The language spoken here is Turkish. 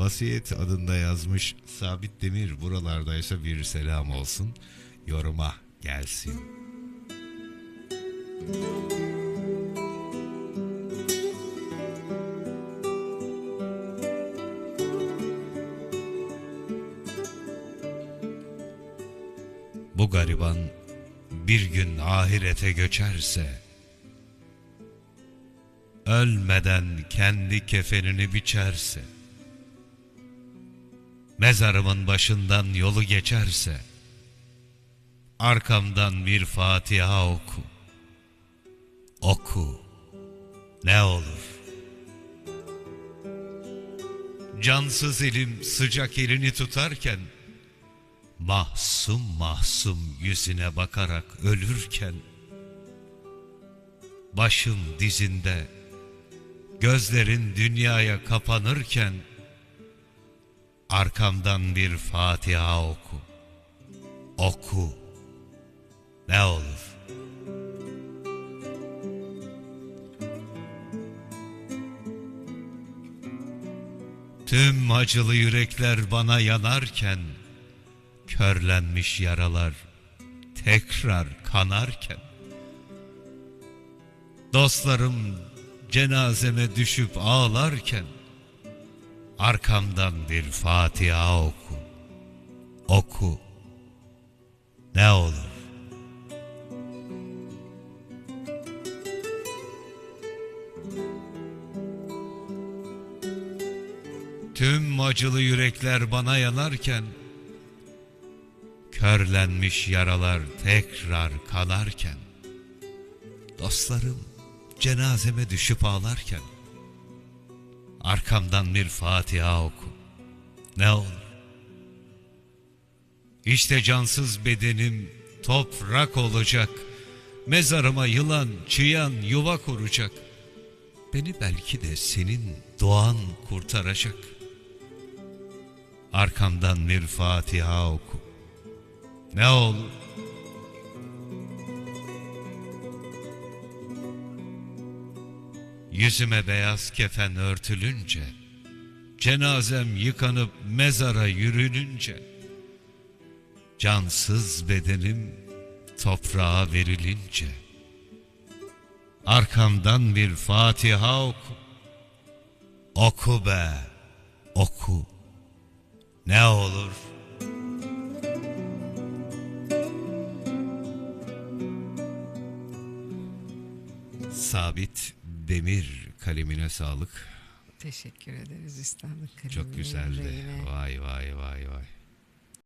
Vasiyet adında yazmış Sabit Demir buralardaysa bir selam olsun. Yoruma gelsin. Bu gariban bir gün ahirete göçerse ölmeden kendi kefenini biçerse mezarımın başından yolu geçerse arkamdan bir Fatiha oku. Oku. Ne olur? Cansız elim sıcak elini tutarken mahzum mahzum yüzüne bakarak ölürken başım dizinde gözlerin dünyaya kapanırken arkamdan bir Fatiha oku. Oku. Ne olur. Tüm acılı yürekler bana yanarken körlenmiş yaralar tekrar kanarken dostlarım cenazeme düşüp ağlarken arkamdan bir Fatiha oku. Oku. Ne olur. Tüm acılı yürekler bana yanarken Körlenmiş yaralar tekrar kanarken Dostlarım cenazeme düşüp ağlarken Arkamdan bir Fatiha oku. Ne olur. İşte cansız bedenim toprak olacak. Mezarıma yılan çıyan yuva kuracak. Beni belki de senin duan kurtaracak. Arkamdan bir Fatiha oku. Ne olur Yüzüme beyaz kefen örtülünce Cenazem yıkanıp mezara yürününce Cansız bedenim toprağa verilince Arkamdan bir Fatiha oku. Oku be oku. Ne olur? Sabit Demir kalemine sağlık. Teşekkür ederiz İstanbul Çok güzeldi. Vay vay vay vay.